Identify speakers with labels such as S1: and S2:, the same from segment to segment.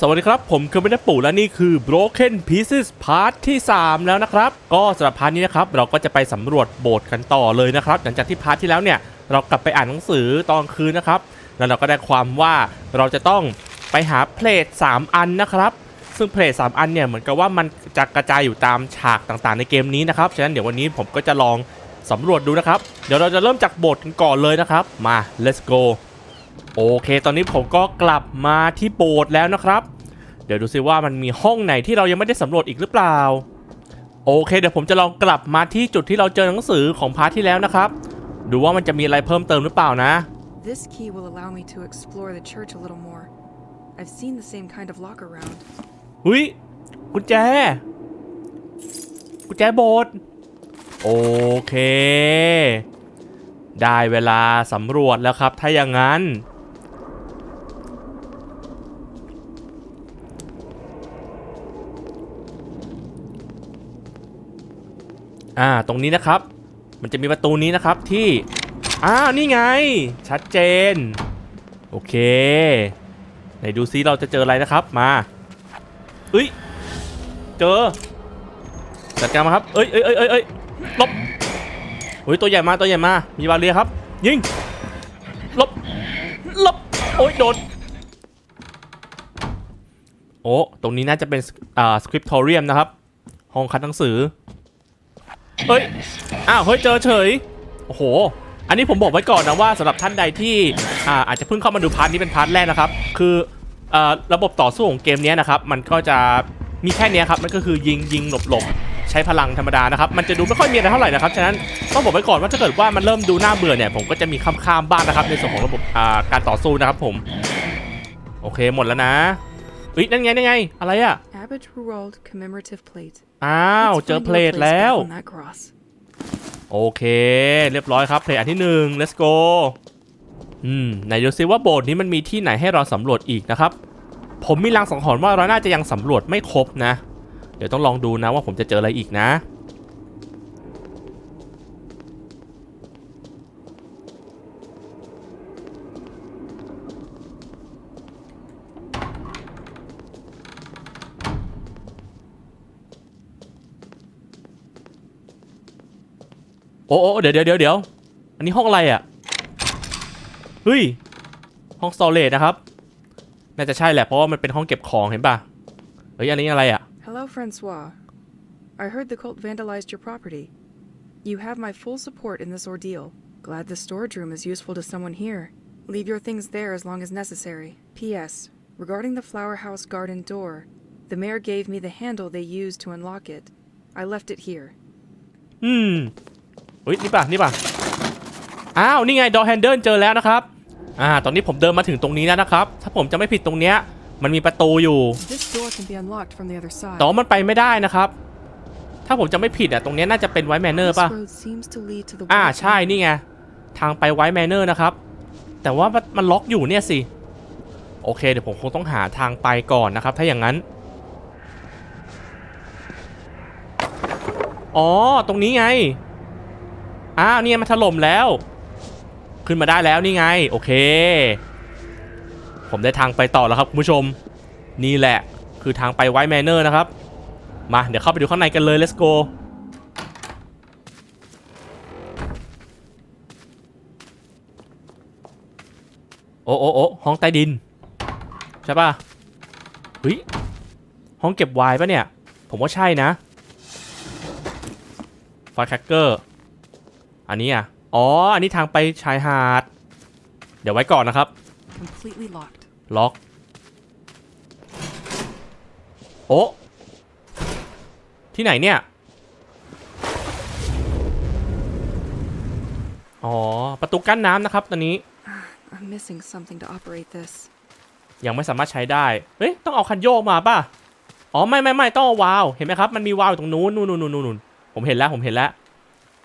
S1: สวัสดีครับ ผมคือไม่ได้ปู่และนี่คือ Broken Pieces Part ที่ 3 แล้วนะครับ ก็สำหรับพาร์ทนี้นะครับ เราก็จะไปสำรวจโบสถ์กันต่อเลยนะครับ หลังจากที่พาร์ทที่แล้วเนี่ย เรากลับไปอ่านหนังสือตอนคืนนะครับ แล้วเราก็ได้ความว่าเราจะต้องไปหาเพลท3 อันนะครับ ซึ่งเพลท3อันเนี่ยเหมือนกับว่ามันจะกระจายอยู่ตามฉากต่างๆ ในเกมนี้นะครับฉะนั้นเดี๋ยววันนี้ผมก็จะลองสำรวจดูนะครับ เดี๋ยวเราจะเริ่มจากโบสถ์กันก่อนเลยนะครับมา let's go โอเค ตอนนี้ผมก็กลับมาที่โบสถ์แล้วนะครับ เดี๋ยวดูซิว่ามันมีห้องไหนที่เรายังไม่ได้สำรวจอีกหรือเปล่า โอเค เดี๋ยวผมจะลองกลับมาที่จุดที่เราเจอหนังสือของพาร์ทที่แล้วนะครับ ดูว่ามันจะมีอะไรเพิ่มเติมหรือเปล่านะ
S2: This key will allow me to explore the church a little more. I've seen the same kind of lock around.
S1: หุยกุญแจ กุญแจโบสถ์โอเค ได้เวลาสำรวจแล้วครับ ถ้าอย่างนั้น อ่า ตรงนี้นะครับ มันจะมีประตูนี้นะครับที่ อ้าวนี่ไง ชัดเจน โอเค ไหนดูซิเราจะเจออะไรนะครับ มาเอ้ย เจอ จัดการมาครับ เอ้ยเอ้ยเอ้ยเอ้ยเอ้ยหลบ โอ้ยตัวใหญ่มาตัวใหญ่มามีบาเรียครับ ยิงหลบหลบโอ้ยโดนโอ้ตรงนี้น่าจะเป็นอ่าสคริปทอเรียมนะครับ ห้องคัดหนังสือเฮ้ยอ้าวเฮ้ยเจอเฉยโอ้โห อันนี้ผมบอกไว้ก่อนนะว่าสำหรับท่านใดที่อ่าอาจจะเพิ่งเข้ามาดูพาร์ทนี้เป็นพาร์ทแรกนะครับ คืออ่อระบบต่อสู้ของเกมนี้นะครับ มันก็จะมีแค่นี้ครับมันก็คือยิงยิงหลบหลบ ใช้พลังธรรมดานะครับ มันจะดูไม่ค่อยมีอะไรเท่าไหร่นะครับ ฉะนั้นต้องบอกไว้ก่อนว่าถ้าเกิดว่ามันเริ่มดูน่าเบื่อเนี่ย ผมก็จะมีข้ามๆบ้างนะครับ ในส่วนของระบบอ่าการต่อสู้นะครับผม โอเคหมดแล้วนะเฮ้ยนั่นไงนั่นไง อะไรอะ
S2: Abbot Roald commemorative plate.
S1: อ้าว
S2: Let's
S1: เจอ
S2: find
S1: เพ
S2: your
S1: ลท
S2: place
S1: แล้ว
S2: back on that cross.
S1: โอเค เรียบร้อยครับเพลทอันที่หนึ่ง let's go อืมไหนดูซิว่าโบสถ์นี้มันมีที่ไหนให้เราสำรวจอีกนะครับ ผมมีลางสังหรณ์ว่าเราน่าจะยังสำรวจไม่ครบนะเดี๋ยวต้องลองดูนะว่าผมจะเจออะไรอีกนะ โอ้โอเดี๋ยวเดี๋ยวเดี๋ยวเดี๋ยวอันนี้ห้องอะไรอะ เฮ้ย ห้องสโตรจนะครับ น่าจะใช่แหละเพราะว่ามันเป็นห้องเก็บของเห็นปะเฮ้ยอันนี้อะไรอะ
S2: Francois. I heard the cult vandalized your property. You have my full support in this ordeal. Glad the storage room is useful to someone here. Leave your things there as long as necessary. P.S. Regarding the flower house garden door, the mayor gave me the handle they used to unlock it. I left it here.
S1: อืมเฮ้ยนี่ป่ะนี่ป่ะอ้าวนี่ไงดอแฮนเดิลเจอแล้วนะครับ อ่า ตอนนี้ผมเดินมาถึงตรงนี้แล้วนะครับ ถ้าผมจะไม่ผิดตรงเนี้ย มันมีประตูอยู่
S2: This door can be unlocked from the other side.
S1: แต่ว่ามันไปไม่ได้นะครับ ถ้าผมจะไม่ผิดอะตรงเนี้ยน่าจะเป็นไวท์แมนเนอร์
S2: This
S1: ป่ะ
S2: road seems to lead to the
S1: อ่า
S2: Wall
S1: ใช่
S2: Temple.
S1: นี่ไงทางไปไวท์แมนเนอร์นะครับ แต่ว่ามันมันล็อกอยู่เนี่ยสิ โอเคเดี๋ยวผมคงต้องหาทางไปก่อนนะครับ ถ้าอย่างนั้น อ๋อตรงนี้ไง อ้าวเนี่ยมันถล่มแล้ว ขึ้นมาได้แล้วนี่ไง โอเค ผมได้ทางไปต่อแล้วครับคุณผู้ชม นี่แหละคือทางไปไวท์แมนเนอร์นะครับ มาเดี๋ยวเข้าไปดูข้างในกันเลย let's go โอ้โอ้โอ้ห้องใต้ดิน ใช่ป่ะเฮ้ยห้องเก็บไวน์ปะเนี่ย ผมว่าใช่นะไฟแคคเกอร์อันนี้อะ อ๋อ อันนี้ทางไปชายหาด เดี๋ยวไว้ก่อนนะครับ
S2: Completely locked.
S1: ล็อก โอ้ที่ไหนเนี่ย อ๋อ ประตูกั้นน้ำนะครับตอนนี้
S2: I'm missing something to operate this.
S1: ยังไม่สามารถใช้ได้ เฮ้ย ต้องเอาคันโยกมาป่ะ อ๋อ ไม่ไม่ไม่ต้องเอาวาล์วเห็นไหมครับ มันมีวาล์วอยู่ตรงนู้นนู่นนู่นนู่นนู่นผมเห็นแล้ว ผมเห็นแล้ว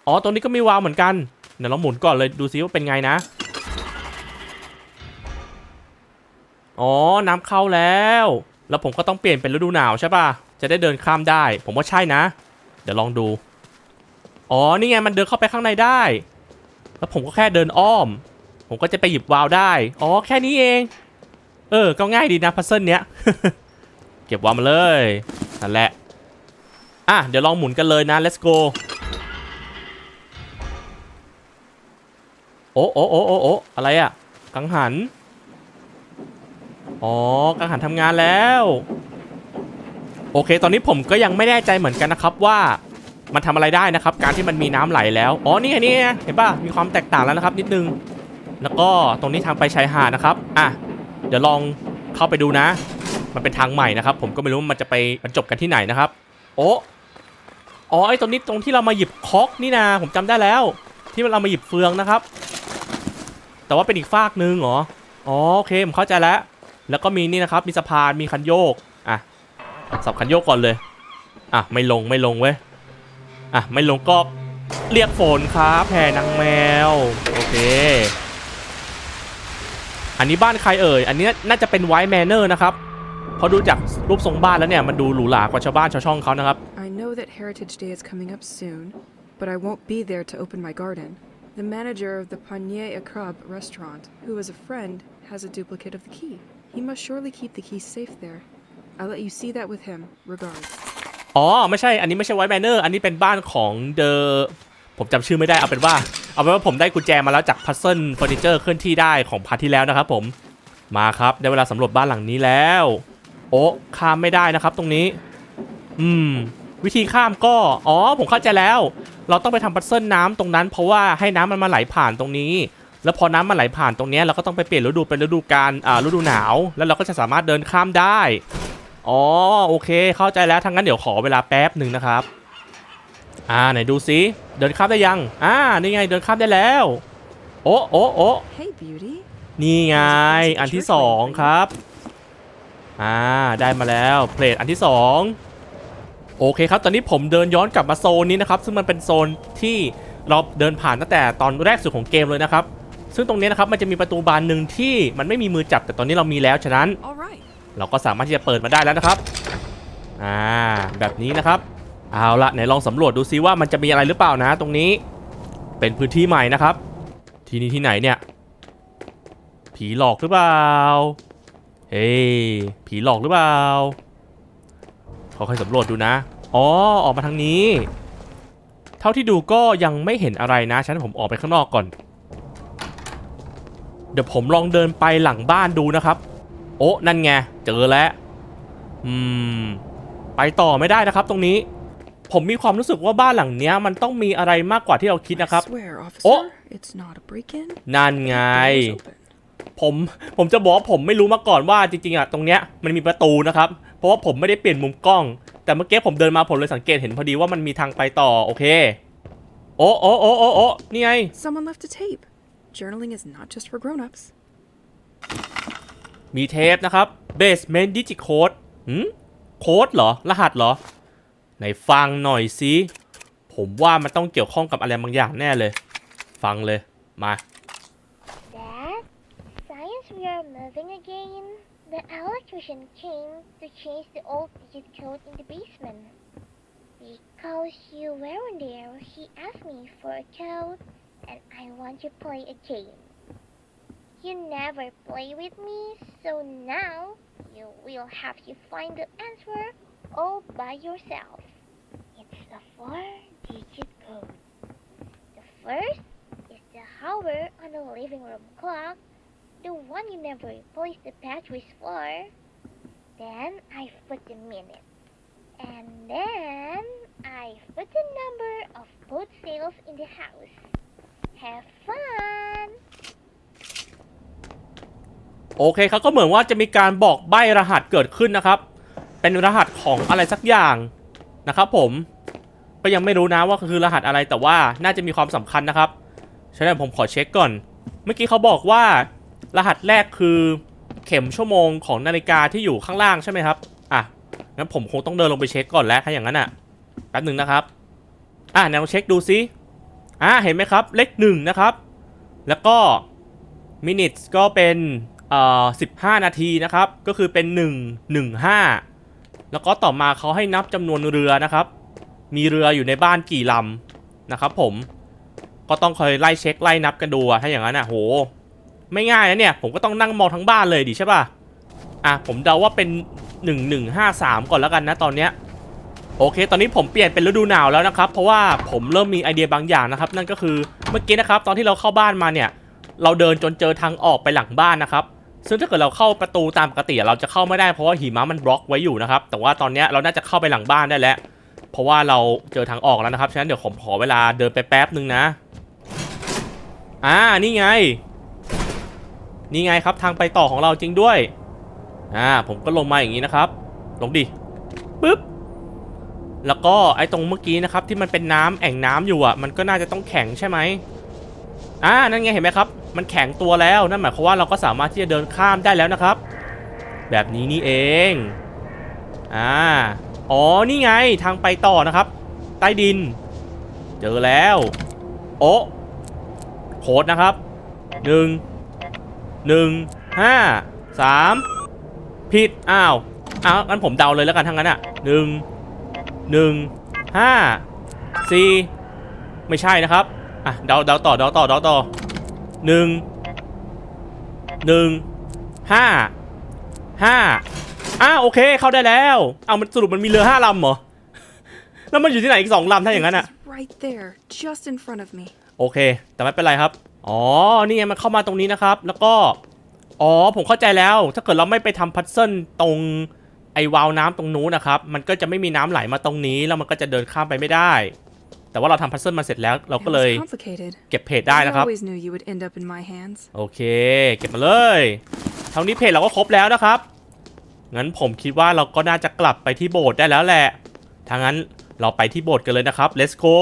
S1: อ๋อ ตรงนี้ก็มีวาล์วเหมือนกัน เดี๋ยวเราหมุนก่อนเลย ดูซิว่าเป็นไงนะ อ๋อ น้ำเข้าแล้ว แล้วผมก็ต้องเปลี่ยนเป็นฤดูหนาวใช่ป่ะ จะได้เดินข้ามได้ ผมว่าใช่นะ เดี๋ยวลองดู อ๋อ นี่ไงมันเดินเข้าไปข้างในได้ แล้วผมก็แค่เดินอ้อม ผมก็จะไปหยิบวาล์วได้ อ๋อ แค่นี้เอง เออ ก็ง่ายดีนะพัซเซิลเนี้ย เก็บวางมาเลย นั่นแหละ อะ เดี๋ยวลองหมุนกันเลยนะ let's go โอ้โอ้โอ้โอ้โอ้อะไรอะกังหัน อ๋อกังหันทำงานแล้ว โอเค ตอนนี้ผมก็ยังไม่แน่ใจเหมือนกันนะครับว่ามันทำอะไรได้นะครับ การที่มันมีน้ำไหลแล้ว อ๋อ นี่ไงนี่ไงเห็นป่ะ มีความแตกต่างแล้วนะครับ นิดนึง แล้วก็ตรงนี้ทางไปชายหาดนะครับ อะ เดี๋ยวลองเข้าไปดูนะ มันเป็นทางใหม่นะครับ ผมก็ไม่รู้มันจะไปบรรจบกันที่ไหนนะครับ โอ้อ๋อ ไอ้ตรงนี้ตรงที่เรามาหยิบคอกนี่นะ ผมจำได้แล้ว ที่เรามาหยิบเฟืองนะครับ แต่ว่าเป็นอีกฟากนึงเหรอ อ๋อ โอเค ผมเข้าใจแล้ว แล้วก็มีนี่นะครับ มีสะพาน มีคันโยก อะ สับคันโยกก่อนเลย อะ ไม่ลง ไม่ลงเว้ย อะ ไม่ลงก็เรียกฝนครับแผ่นางแมว โอเค อันนี้บ้านใครเอ่ย อันนี้น่าจะเป็นไวท์แมนเนอร์นะครับเพราะดูจากรูปทรงบ้านแล้วเนี่ย มันดูหรูหรากว่าชาวบ้านชาวช่องเขานะครับ
S2: I know that Heritage Day is coming up soon, but I won't be there to open my garden. The manager of the Panier Akrab restaurant, who is a friend, has a duplicate of the key. He must surely keep the key safe there. I'll let you see that with him. Regards.
S1: อ๋อ ไม่ใช่ อันนี้ไม่ใช่ไวท์แมนเนอร์ อันนี้เป็นบ้านของเดอผมจำชื่อไม่ได้ เอาเป็นว่า เอาเป็นว่าผมได้กุญแจมาแล้วจากพัซเซิลเฟอร์นิเจอร์เคลื่อนที่ได้ของพาร์ทที่แล้วนะครับผม มาครับ ได้เวลาสำรวจบ้านหลังนี้แล้ว โอ้ข้ามไม่ได้นะครับตรงนี้ อืม วิธีข้ามก็ อ๋อ ผมเข้าใจแล้ว เราต้องไปทำพัซเซิลน้ำตรงนั้น เพราะว่าให้น้ำมันมาไหลผ่านตรงนี้ แล้วพอน้ำมันไหลผ่านตรงเนี้ยเราก็ต้องไปเปลี่ยนฤดูเป็นฤดูกาลอ่าฤดูหนาว แล้วเราก็จะสามารถเดินข้ามได้ อ๋อโอเค เข้าใจแล้วทั้างนั้นเดี๋ยวขอเวลาแป๊บหนึ่งนะครับ อ่าไหนดูซิเดินข้ามได้ยัง อ่านี่ไงเดินข้ามได้แล้ว โอ้โอ้โอ้
S2: Hey, beauty.
S1: นี่ไงอันที่สองครับ อ่าได้มาแล้วเพลทอันที่สองโอเคครับ ตอนนี้ผมเดินย้อนกลับมาโซนนี้นะครับ ซึ่งมันเป็นโซนที่เราเดินผ่านตั้งแต่ตอนแรกสุดของเกมเลยนะครับ ซึ่งตรงนี้นะครับมันจะมีประตูบานหนึ่งที่มันไม่มีมือจับแต่ตอนนี้เรามีแล้วฉะนั้น
S2: All right.
S1: เราก็สามารถที่จะเปิดมาได้แล้วนะครับอ่าแบบนี้นะครับเอาละไหนลองสำรวจดูซิว่ามันจะมีอะไรหรือเปล่านะ ตรงนี้เป็นพื้นที่ใหม่นะครับ ที่นี่ที่ไหนเนี่ย ผีหลอกหรือเปล่าเฮ้ยผีหลอกหรือเปล่าเขาค่อยๆสำรวจดูนะอ๋อออกมาทางนี้ เท่าที่ดูก็ยังไม่เห็นอะไรนะฉะนันผมออกไปข้างนอกก่อนเดี๋ยวผมลองเดินไปหลังบ้านดูนะครับ โอ้นั่นไง เจอแล้ว อืม ไปต่อไม่ได้นะครับ ตรงนี้ ผมมีความรู้สึกว่าบ้านหลังเนี้ย มันต้องมีอะไรมากกว่าที่เราคิดนะครับ
S2: I swear, officer,
S1: Oh.
S2: it's not a break-in.
S1: นั่นไง
S2: The door's open.
S1: ผมผมจะบอกว่าผมไม่รู้มาก่อนว่าจริงๆอะตรงเนี้ยมันมีประตูนะครับ เพราะว่าผมไม่ได้เปลี่ยนมุมกล้อง แต่เมื่อกี้ผมเดินมาผมเลยสังเกตเห็นพอดีว่ามันมีทางไปต่อโอเค โอ้โอ้โอ้โอ้โอ้นี่ไง
S2: Journaling is not just for grown-ups.
S1: มีเทปนะครับ basement digicode หืมโค้ดเหรอ รหัสเหรอ ไหนฟังหน่อยสิผมว่ามันต้องเกี่ยวข้องกับอะไรบางอย่างแน่เลย ฟังเลย มา
S3: Dad, science we are moving again. The electrician came to change the old digit code in the basement. Because you weren't there, he asked me for a code, and I want to play a game. You never play with me, so now you will have to find the answer all by yourself. It's a four-digit code. The first is the hour on the living room clock, the one you never replaced the batteries for. Then I put the minute. And then I put the number of both sales in the house. Have fun!
S1: โอเคครับก็เหมือนว่าจะมีการบอกใบรหัสเกิดขึ้นนะครับ เป็นรหัสของอะไรสักอย่างนะครับผมก็ยังไม่รู้นะว่าคือรหัสอะไรแต่ว่าน่าจะมีความสำคัญนะครับฉะนั้นผมขอเช็คก่อน เมื่อกี้เขาบอกว่ารหัสแรกคือเข็มชั่วโมงของนาฬิกาที่อยู่ข้างล่างใช่ไหมครับอะงั้นผมคงต้องเดินลงไปเช็คก่อนแล้วถ้าอย่างนั้นอะแป๊บหนึ่งนะครับ อะไหนลองเช็คดูซิ อะเห็นไหมครับ เลขหนึ่งนะครับ แล้วก็ minutes ก็เป็นเอ่อ15 นาทีนะครับ ก็คือเป็น 1 1 5 แล้วก็ต่อมาเขาให้นับจำนวนเรือนะครับ มีเรืออยู่ในบ้านกี่ลำนะครับ ผม ก็ต้องคอยไล่เช็คไล่นับกันดูอะถ้าอย่างนั้นอะโห ไม่ง่ายนะเนี่ย ผมก็ต้องนั่งมองทั้งบ้านเลยดิใช่ป่ะ อะผมเดาว่าเป็น 1153 ก่อนแล้วกันนะตอนเนี้ย โอเค ตอนนี้ผมเปลี่ยนเป็นฤดูหนาวแล้วนะครับ เพราะว่าผมเริ่มมีไอเดียบางอย่างนะครับ นั่นก็คือเมื่อกี้นะครับ ตอนที่เราเข้าบ้านมาเนี่ย เราเดินจนเจอทางออกไปหลังบ้านนะครับ ซึ่งถ้าเกิดเราเข้าประตูตามปกติเราจะเข้าไม่ได้เพราะว่าหิมะมันบล็อกไว้อยู่นะครับ แต่ว่าตอนนี้เราน่าจะเข้าไปหลังบ้านได้แล้ว เพราะว่าเราเจอทางออกแล้วนะครับ ฉะนั้นเดี๋ยวผมขอเวลาเดินไปแป๊บนึงนะ อ่า นี่ไง นี่ไงครับทางไปต่อของเราจริงด้วย อ่า ผมก็ลงมาอย่างนี้นะครับ ลงดิ ปึ๊บ แล้วก็ไอ้ตรงเมื่อกี้นะครับที่มันเป็นน้ำแอ่งน้ำอยู่อะมันก็น่าจะต้องแข็งใช่ไหมอ่านั่นไงเห็นไหมครับ มันแข็งตัวแล้วนั่นหมายความว่าเราก็สามารถที่จะเดินข้ามได้แล้วนะครับ แบบนี้นี่เองอ่าอ๋อนี่ไงทางไปต่อนะครับ ใต้ดิน เจอแล้วโอ้โค้ดนะครับหนึ่งหนึ่งห้าสามผิดอ้าวอ้าวงั้นผมเดาเลยแล้วกันทั้งนั้นอะหนึ่ง หนึ่งห้าสี่ไม่ใช่นะครับ อะเดาเดาต่อเดาต่อเดาต่อหนึ่งหนึ่งห้าห้าอ้าโอเค เข้าได้แล้วเอามันสรุปมันมีเรือห้าลำเหรอ แล้วมันอยู่ที่ไหนอีกสองลำถ้าอย่างนั้นอะ
S2: It's right there, just in front of me.
S1: โอเค แต่ไม่เป็นไรครับ อ๋อ นี่ไงมันเข้ามาตรงนี้นะครับ แล้วก็ อ๋อ ผมเข้าใจแล้ว ถ้าเกิดเราไม่ไปทำพัซเซิลตรง ไอวาล์วน้ำตรงนู้นนะครับ มันก็จะไม่มีน้ำไหลมาตรงนี้ แล้วมันก็จะเดินข้ามไปไม่ได้ แต่ว่าเราทำพัซเซิลมาเสร็จแล้ว เรา
S2: It
S1: ก็เลย
S2: was complicated.
S1: เก็บเพจได้
S2: I
S1: นะครับ
S2: always knew you would end up in my hands.
S1: โอเค เก็บมาเลยเท่านี้เพจเราก็ครบแล้วนะครับ งั้นผมคิดว่าเราก็น่าจะกลับไปที่โบสถ์ได้แล้วแหละถ้างั้นเราไปที่โบสถ์กันเลยนะครับ let's go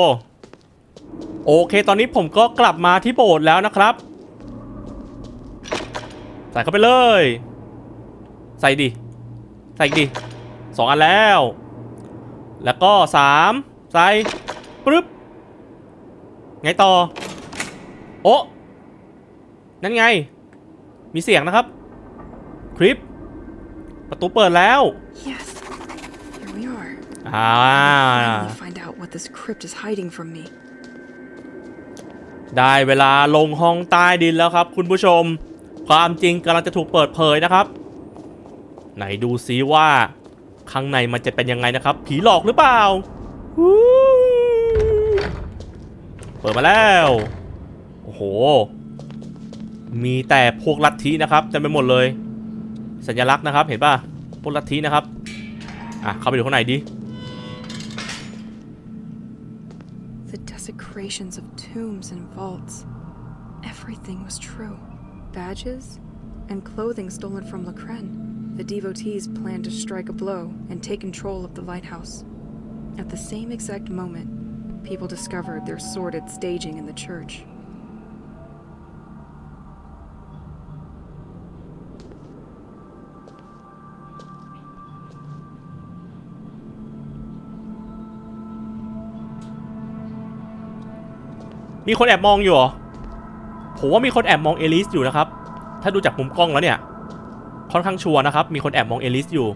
S1: โอเค ตอนนี้ผมก็กลับมาที่โบสถ์แล้วนะครับ ใส่เข้าไปเลย ใส่ดิ ใส่อีกดิสองอันแล้ว แล้วก็สามใส่ปึ๊บไงต่อ โอ้นั่นไง มีเสียงนะครับ คลิป ประตูเปิดแล้ว
S2: Yes, here we are.
S1: อ่า
S2: Finally find out what this crypt is hiding from me.
S1: ได้เวลาลงห้องใต้ดินแล้วครับ คุณผู้ชม ความจริงกำลังจะถูกเปิดเผยนะครับ ไหนดูซิว่าข้างในมันจะเป็นยังไงนะครับ ผีหลอกหรือเปล่า เปิดมาแล้ว โอ้โห มีแต่พวกลัทธินะครับเต็มไปหมดเลย สัญลักษณ์นะครับ เห็นป่ะ พวกลัทธินะครับ อะ เข้าไปดูข้างในดิ
S2: The desecrations of tombs and vaults. Everything was true. Badges and clothing stolen from Lacren. The devotees planned to strike a blow and take control of the lighthouse. At the same exact moment, people discovered their sordid staging in the church.
S1: มีคนแอบมองอยู่เหรอ ผมว่ามีคนแอบมองเอลิสอยู่นะครับ ถ้าดูจากมุมกล้องแล้วเนี่ย ค่อนข้างชัวร์นะครับ มีคนแอบมองเอลิสอยู่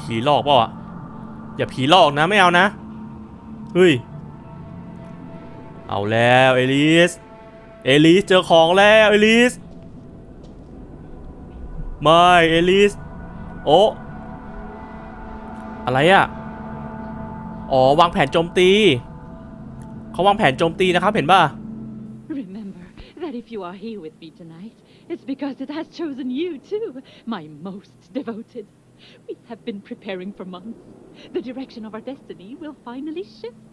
S1: ผีหลอกเปล่าอะ อย่าผีหลอกนะไม่เอานะ เฮ้ย เอาแล้วเอลิส เอลิสเจอของแล้วเอลิส ไม่เอลิส โอ้อะไรอะ อ๋อวางแผนโจมตีเขาวางแผนโจมตีนะครับเห็นป่ะ
S4: Remember that if you are here with me tonight, it's because it has chosen you too, my most devoted. We have been preparing for months. The direction of our destiny will finally shift.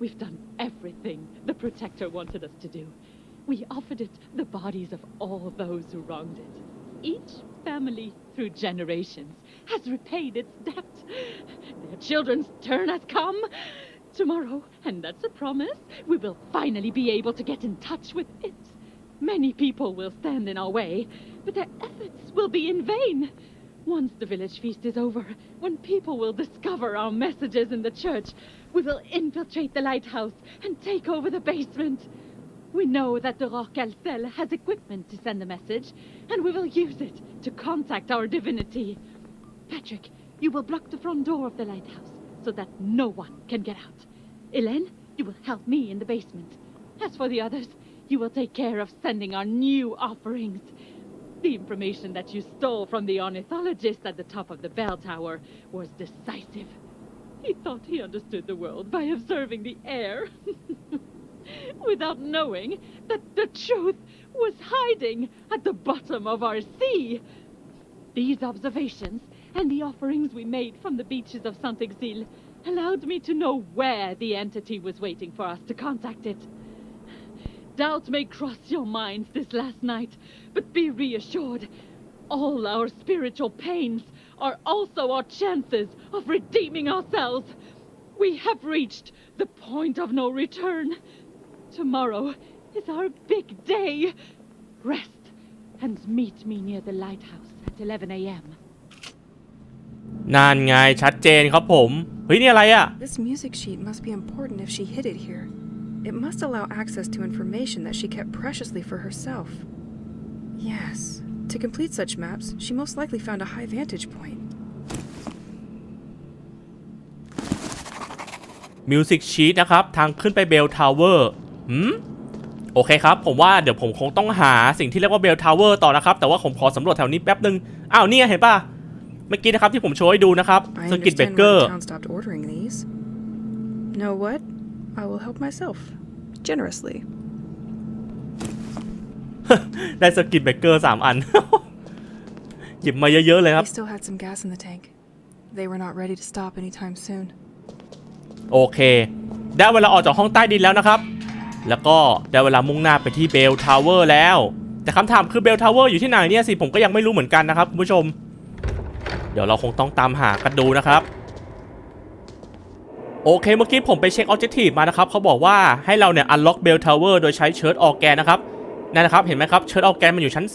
S4: We've done everything the Protector wanted us to do. We offered it the bodies of all those who wronged it. Each family, through generations, has repaid its debt. Their children's turn has come. Tomorrow, and that's a promise, we will finally be able to get in touch with it. Many people will stand in our way, but their efforts will be in vain. Once the village feast is over, when people will discover our messages in the church, we will infiltrate the lighthouse and take over the basement. We know that the Rock Alcel has equipment to send a message, and we will use it to contact our divinity. Patrick, you will block the front door of the lighthouse so that no one can get out. Elaine, you will help me in the basement. As for the others, you will take care of sending our new offerings. The information that you stole from the ornithologist at the top of the bell tower was decisive. He thought he understood the world by observing the air. Without knowing that the truth was hiding at the bottom of our sea. These observations and the offerings we made from the beaches of Saint Exil allowed me to know where the entity was waiting for us to contact it. Doubt may cross your minds this last night, but be reassured. All our spiritual pains are also our chances of redeeming ourselves. We have reached the point of no return. Tomorrow is our big day. Rest and meet me near the lighthouse at 11 a.m.
S1: นั่นไงชัดเจนครับผม เฮ้ย นี่อะไรอะ
S2: This music sheet must be important if she hid it here. It must allow access to information that she kept preciously for herself. Yes, to complete such maps, she most likely found a high vantage point.
S1: มิวสิกชีตนะครับ ทางขึ้นไปเบลทาวเวอร์ หืมโอเคครับ ผมว่าเดี๋ยวผมคงต้องหาสิ่งที่เรียกว่าเบลทาวเวอร์ต่อนะครับ แต่ว่าผมขอสำรวจแถวนี้แป๊บนึง อ้าว เนี่ยเห็นป่ะ เมื่อกี้นะครับที่ผมโชว์ให้ดูนะครับ
S2: I
S1: สกิ t เบ
S2: understand
S1: เกอ
S2: why
S1: ร์
S2: the town stopped ordering these. Know what? I will help myself. Generously.
S1: ได้สกิ t เบเกอร์สามอัน หยิบมาเยอะ ๆ เลยครับ
S2: They still had some gas in the tank. They were not ready to stop anytime soon.
S1: โอเค ได้เวลาออกจากห้องใต้ดินแล้วนะครับ แล้วก็ได้เวลามุ่งหน้าไปที่เบลทาวเวอร์แล้ว แต่คำถามคือเบลทาวเวอร์อยู่ที่ไหนเนี่ยสิผมก็ยังไม่รู้เหมือนกันนะครับคุณผู้ชม เดี๋ยวเราคงต้องตามหากันดูนะครับ โอเคเมื่อกี้ผมไปเช็คออบเจกตีฟมานะครับเขาบอกว่าให้เราเนี่ยอันล็อกเบลทาวเวอร์โดยใช้เชิร์ตออแกนนะครับนั่นนะครับเห็นไหมครับเชิร์ตออแกนมันอยู่ชั้น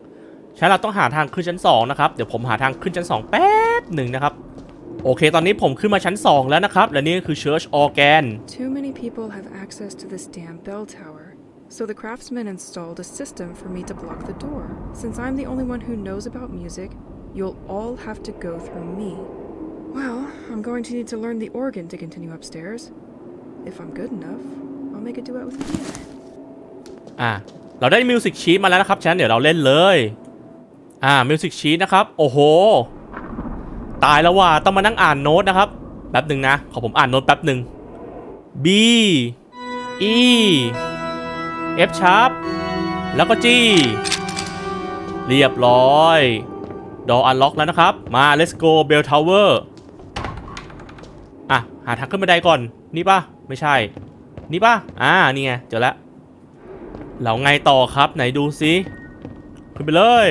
S1: 2ฉะนั้นเราต้องหาทางขึ้นชั้น2นะครับเดี๋ยวผมหาทางขึ้นชั้น 2 แป๊บหนึ่งนะครับ โอเค ตอนนี้ผมขึ้นมาชั้น 2 แล้วนะครับ และนี่ก็คือ Church Organ
S2: Too many people have access to this damn bell tower. So the craftsman installed a system for me to block the door. Since I'm the only one who knows about music, you'll all have to go through me. Well, I'm going to need to learn the organ to continue upstairs. If I'm good enough, I'll make a duet with Mia.
S1: อะเราได้มิวสิกชีตมาแล้วนะครับฉะนั้นเดี๋ยวเราเล่นเลย อ่ามิวสิกชีตนะครับ โอ้โห ตายแล้วว่าต้องมานั่งอ่านโน้ตนะครับแป๊บหนึ่งนะขอผมอ่านโน้ตแป๊บหนึ่ง B E F sharp แล้วก็ G เรียบร้อย ดออันล็อกแล้วนะครับ มา let's go bell tower อะ หาทางขึ้นบันไดก่อน นี่ป่ะ ไม่ใช่ นี่ป่ะ อ่า นี่ไง เจอแล้วแล้วไงต่อครับ ไหนดูซิ ขึ้นไปเลย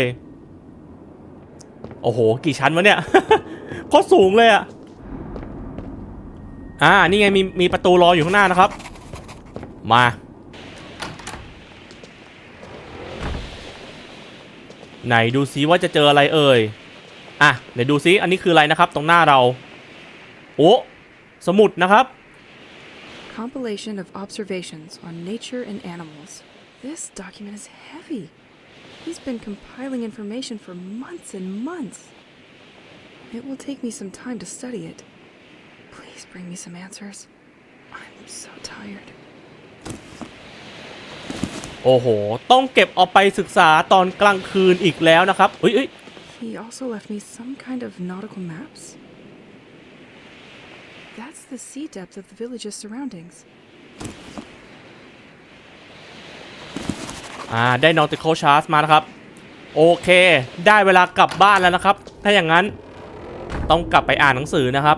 S1: โอ้โห กี่ชั้นวะเนี่ย โคตรสูงเลยอะ อ่า นี่ไงมีมีประตูรออยู่ข้างหน้านะครับ มา ไหนดูซิว่าจะเจออะไรเอ่ย อะไหนดูซิอันนี้คืออะไรนะครับ ตรงหน้าเรา โอ้สมุดนะครับ
S2: Compilation of observations on nature and animals. This document is heavy. He's been compiling information for months and months. It will take me some time to study it. Please bring me some answers. I'm so tired.
S1: โอ้โห ต้องเก็บเอาไปศึกษาตอนกลางคืนอีกแล้วนะครับเอ้ยเอ้ย
S2: He also left me some kind of nautical maps. That's the sea depth of the village's surroundings.
S1: อ่า ได้ nautical charts มานะครับ โอเค ได้เวลากลับบ้านแล้วนะครับ ถ้าอย่างนั้น ต้องกลับไปอ่านหนังสือนะครับ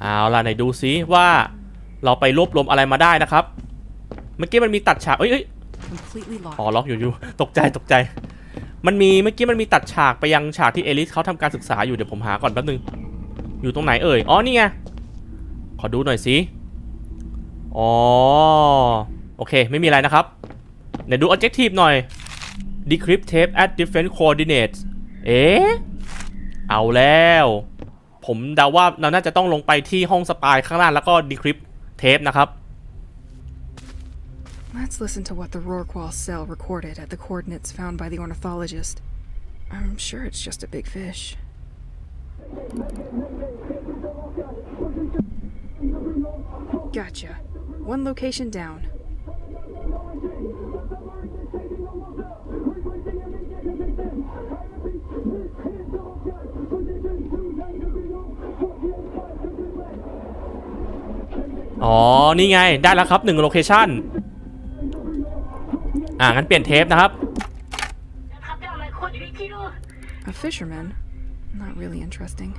S1: เอาล่ะไหนดูซิว่าเราไปรวบรวมอะไรมาได้นะครับ เมื่อกี้มันมีตัดฉากเอ้ยเอ้ย
S2: Completely
S1: อ๋อ
S2: locked.
S1: ล็อกอยู่อยู่ตกใจตกใจ มันมีเมื่อกี้มันมีตัดฉากไปยังฉากที่เอลิสเขาทำการศึกษาอยู่เดี๋ยวผมหาก่อนแป๊บนึง อยู่ตรงไหนเอ่ย อ๋อนี่ไง ขอดูหน่อยสิ อ๋อ โอเค ไม่มีอะไรนะครับ เดี๋ยวดู objective หน่อย decrypt tape at different coordinates เอ๊ะ เอาแล้ว ผมเดาว่าเราน่าจะต้องลงไปที่ห้องสปายข้างล่างแล้วก็ decrypt tape นะครับ
S2: Let's listen to what the Rorqual cell recorded at the coordinates found by the ornithologist. I'm sure it's just a big fish. Gotcha. One location down.
S1: อ๋อ นี่ไง ได้แล้วครับหนึ่งโลเคชั่น อ่างั้นเปลี่ยนเทปนะครับ
S2: A fisherman? Not really interesting.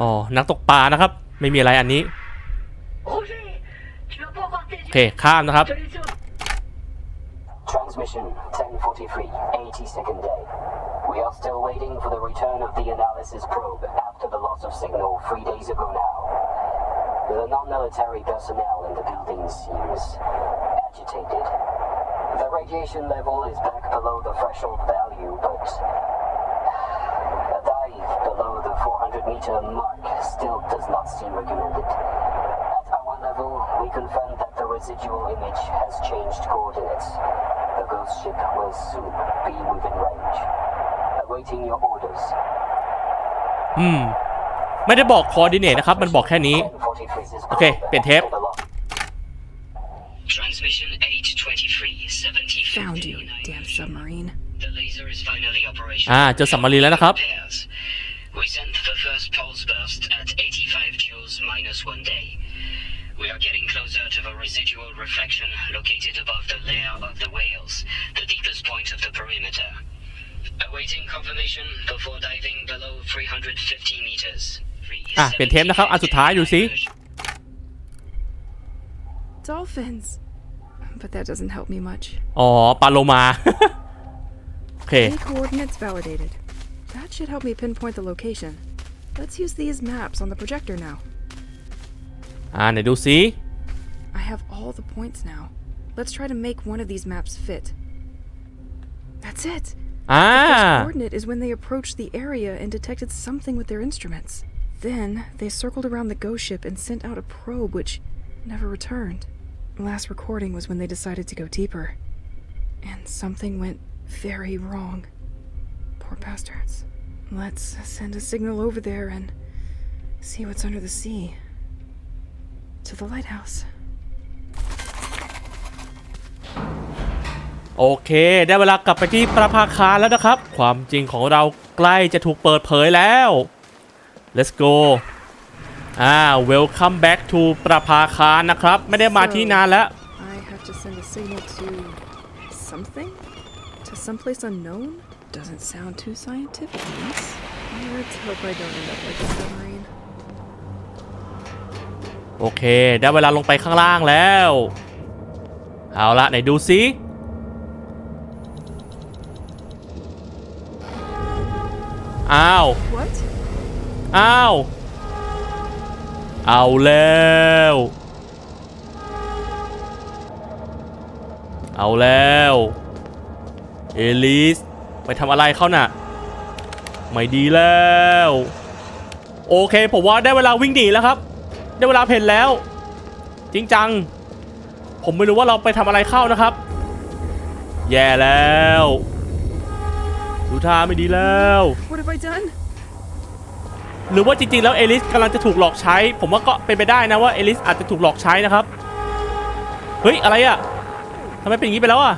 S1: อ๋อ นักตกปลานะครับ ไม่มีอะไรอันนี้ โอเค ข้ามนะครับ
S5: Transmission 1043, 82nd day. We are still waiting for the return of the analysis probe after the loss of signal three days ago now. The non-military personnel in the building seems agitated. The radiation level is back below the threshold value, but a dive below the 400 meter mark still does not seem recommended. At our level, we confirm that the residual image has changed coordinates. The ghost ship will soon be within range. Awaiting your orders.
S1: อืม ไม่ได้บอกคอร์ดิเนตนะครับ มันบอกแค่นี้
S5: 1043 is
S1: Okay,
S5: probe
S1: เปลี่ยนเทป
S5: for the lock. Transmission 823, 70
S2: Found you, damn submarine.
S5: The laser is finally operational.
S1: อ่า เจอสัมมารีแล้วนะครับ เปลี่ยนเทปนะครับอันสุดท้ายดูสิ
S2: Dolphins! But that doesn't help me much.
S1: อ๋อ ปลาโลมา โอเค
S2: Any coordinates validated. That should help me pinpoint the location. Let's use these maps on the projector now.
S1: อ่าไหนดูซิ
S2: I have all the points now. Let's try to make one of these maps fit. That's it!
S1: Ah.
S2: The first
S1: อ่า
S2: coordinate is when they approached the area and detected something with their instruments. Then they circled around the ghost ship and sent out a probe which never returned. Last recording was when they decided to go deeper. And something went very wrong. Poor bastards. Let's send a signal over there and see what's under the sea. To the lighthouse.
S1: โอเค ได้เวลากลับไปที่ประภาคารแล้วนะครับ ความจริงของเราใกล้จะถูกเปิดเผยแล้ว let's go อ่า welcome back to ประภาคารนะครับ ไม่ได้มาที่นานแล้ว
S2: I have to send a signal to something? To someplace unknown? Doesn't sound too scientific, Miss. Let's hope I don't end up like a submarine.
S1: โอเค ได้เวลาลงไปข้างล่างแล้ว เอาละไหนดูซิอ้าว
S2: What?
S1: อ้าว เอาแล้ว เอาแล้ว เอลิส ไปทำอะไรเขาน่ะ ไม่ดีแล้ว โอเค ผมว่าได้เวลาวิ่งหนีแล้วครับ ได้เวลาเพนแล้ว จริงจัง ผมไม่รู้ว่าเราไปทำอะไรเข้านะครับ แย่แล้ว ดูท่าไม่ดีแล้ว
S2: What have I done?
S1: หรือว่าจริงๆ แล้วเอลิสกำลังจะถูกหลอกใช้ ผมว่าก็เป็นไปได้นะว่าเอลิสอาจจะถูกหลอกใช้นะครับ เฮ้ย อะไรอะทำไมเป็นอย่างนี้ไปแล้วอะ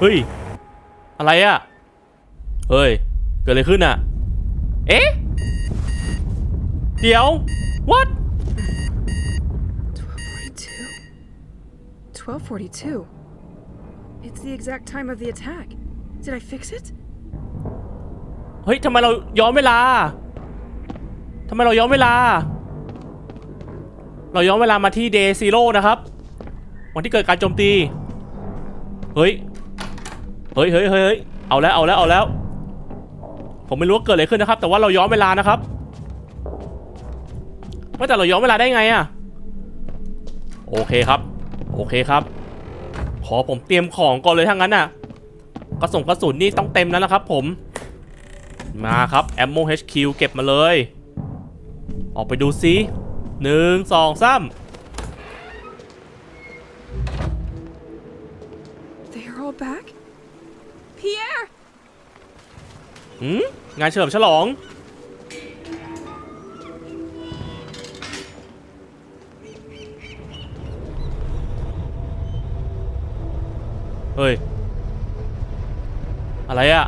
S1: เฮ้ย อะไรอะเฮ้ย เกิดอะไรขึ้นอะ เอ๊ะ เดี๋ยว what
S2: 1242. 1242. It's the exact time of the attack. Did I fix it?
S1: เฮ้ยทำไมเราย้อนเวลาทำไมเราย้อนเวลา เราย้อนเวลามาที่ day zero นะครับ วันที่เกิดการโจมตีเฮ้ยเฮ้ย เฮ้ยเฮ้ยเฮ้ยเอาแล้วเอาแล้วเอาแล้ว ผมไม่รู้ว่าเกิดอะไรขึ้นนะครับ แต่ว่าเราย้อนเวลานะครับ ว่าแต่เราย้อนเวลาได้ไงอะโอเคครับ โอเคครับ ขอผมเตรียมของก่อนเลยถ้างั้นน่ะกระสุนกระสุนนี่ต้องเต็มแล้วนะครับผม มาครับ ammo HQ เก็บมาเลย ออกไปดูซิหนึ่งสองสาม
S2: They are all back? Pierre!
S1: หืมงานเฉลิมฉลอง เฮ้ย อะไรอะ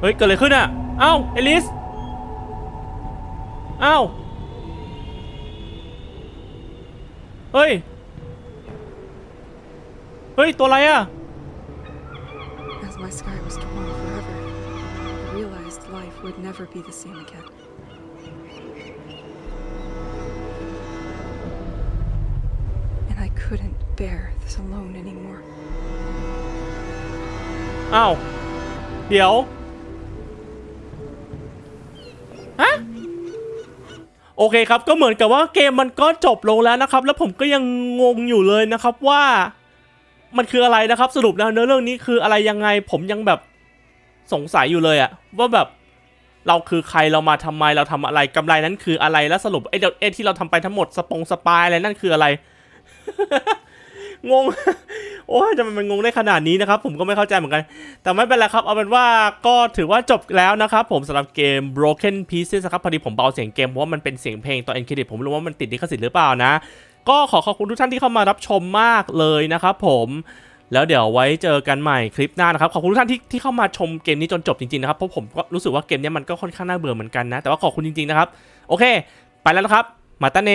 S1: เฮ้ย เกิดอะไรขึ้นอะเอ้า เอลิส เอ้า เฮ้ย เฮ้ย ตัวอะไรอะ
S2: As my sky was torn forever, I realized life would never be the same again. Bear this alone anymore.
S1: อ้าวเดี๋ยวฮะโอเคครับก็เหมือนกับว่าเกมมันก็จบลงแล้วนะครับ แล้วผมก็ยังงงอยู่เลยนะครับว่า มันคืออะไรนะครับ สรุปแล้วเนื้อเรื่องนี้คืออะไรยังไง ผมยังแบบสงสัยอยู่เลยอะว่าแบบเราคือใครเรามาทำไมเราทำอะไรกำไรนั้นคืออะไรแล้วสรุปไอ้เดี๋ยวไอ้ที่เราทำไปทั้งหมดสปงสปายอะไรนั่นคืออะไร งง โอ้ยทำไมมันงงได้ขนาดนี้นะครับ ผมก็ไม่เข้าใจเหมือนกัน แต่ไม่เป็นไรครับ เอาเป็นว่าก็ถือว่าจบแล้วนะครับ ผมสำหรับเกม Broken Pieces ครับ พอดีผมเบาเสียงเกม เพราะว่ามันเป็นเสียงเพลงตอนเอ็นเครดิตผมไม่รู้ว่ามันติดลิขสิทธิ์หรือเปล่านะ ก็ขอขอบคุณทุกท่านที่เข้ามารับชมมากเลยนะครับผมแล้วเดี๋ยวไว้เจอกันใหม่คลิปหน้านะครับ ขอบคุณทุกท่านที่ที่เข้ามาชมเกมนี้จนจบจริงๆนะครับ เพราะผมก็รู้สึกว่าเกมนี้มันก็ค่อนข้างน่าเบื่อเหมือนกันนะ แต่ว่าขอบคุณจริงๆนะครับ โอเค ไปแล้วนะครับ มาตาเน